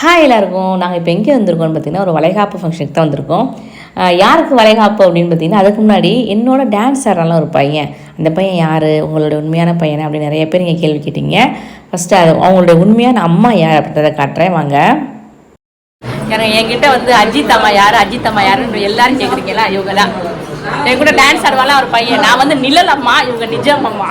Hi எல்லாருக்கும். நாங்கள் இப்போ எங்கே வந்திருக்கோம்னு பார்த்தீங்கன்னா ஒரு வளைகாப்பு ஃபங்க்ஷனுக்கு தான் வந்திருக்கோம். யாருக்கு வளைகாப்பு அப்படின்னு பார்த்தீங்கன்னா அதுக்கு முன்னாடி என்னோட டான்ஸ் ஆடலாம் ஒரு பையன். அந்த பையன் யார்? உங்களோட உண்மையான பையனை? அப்படின்னு நிறைய பேர் நீங்கள் கேள்வி கேட்டீங்க. ஃபஸ்ட்டு அது அவங்களோட உண்மையான அம்மா யார்? அப்படின்றத காட்டுறேன். வாங்க. எனக்கு என்கிட்ட வந்து அஜித் அம்மா யார்? அஜித் அம்மா யாருன்னு எல்லாரும் கேக்குறீங்களா இவங்கலாம் என் கூட டான்ஸ் ஆடுவாலாம் ஒரு பையன். நான் வந்து நிழல் அம்மா இவங்க நிஜம் அம்மா.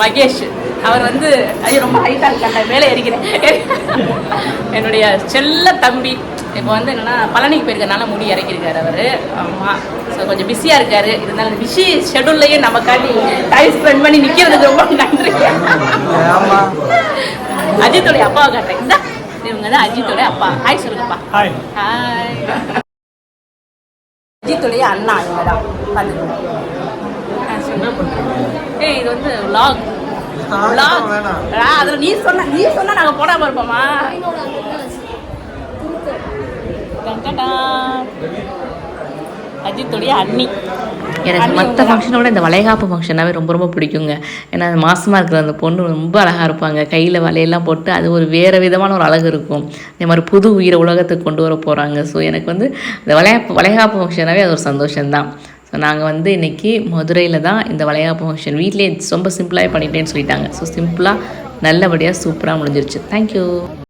மகேஷ் அவர் வந்து ஐயோ ரொம்ப ஹைட்டாக இருக்காங்க. மேலே ஏறிக்கிறேன். என்னுடைய செல்ல தம்பி. இப்போ வந்து என்னன்னா பழனிக்கு போயிருக்கனால முடி இறக்கியிருக்காரு அவர். ஆமாம் ஸோ கொஞ்சம் பிஸியாக இருக்காரு. இருந்தாலும் பிஸி ஷெடியூல்லையே நமக்காண்டி டைம் ஸ்பெண்ட் பண்ணி நிற்கிறதுக்கு ரொம்ப நன்றி. அஜித்தோடைய அப்பாவை காட்டுறேன். இவங்க தான் அஜித்தோடைய அப்பா. ஹாய் சொல்லுங்கப்பா. ஹாய் ஹாய் அஜித்துடைய அண்ணா இவங்க தான் பார்த்துக்கோங்க. ஏய் இது வந்து vlog. vlog. ஆ அதில் நீ சொன்ன நீ சொன்னா நாங்கள் போடாமல் இருப்போமா? டன்டடா. அஜித்துடைய அண்ணி. எனக்கு மற்ற. ஃபங்க்ஷனோட இந்த வளைகாப்பு ஃபங்க்ஷனாகவே ரொம்ப ரொம்ப பிடிக்குங்க. ஏன்னா மாசமாக இருக்கிற அந்த பொண்ணு ரொம்ப அழகாக இருப்பாங்க. கையில் வலையெல்லாம் போட்டு அது ஒரு வேறு விதமான ஒரு அழகு இருக்கும். அதே மாதிரி புது உயிரை உலகத்துக்கு கொண்டு வர போகிறாங்க ஸோ எனக்கு வந்து இந்த வளையாப்பு வளைகாப்பு ஃபங்க்ஷனாகவே அது ஒரு சந்தோஷம்தான். ஸோ நாங்கள் வந்து இன்றைக்கி மதுரையில் தான் இந்த வளைகாப்பு ஃபங்க்ஷன் வீட்லேயே ரொம்ப சிம்பிளாகவே பண்ணிட்டேன்னு சொல்லிட்டாங்க. ஸோ சிம்பிளாக நல்லபடியாக சூப்பராக முடிஞ்சிருச்சு. தேங்க்யூ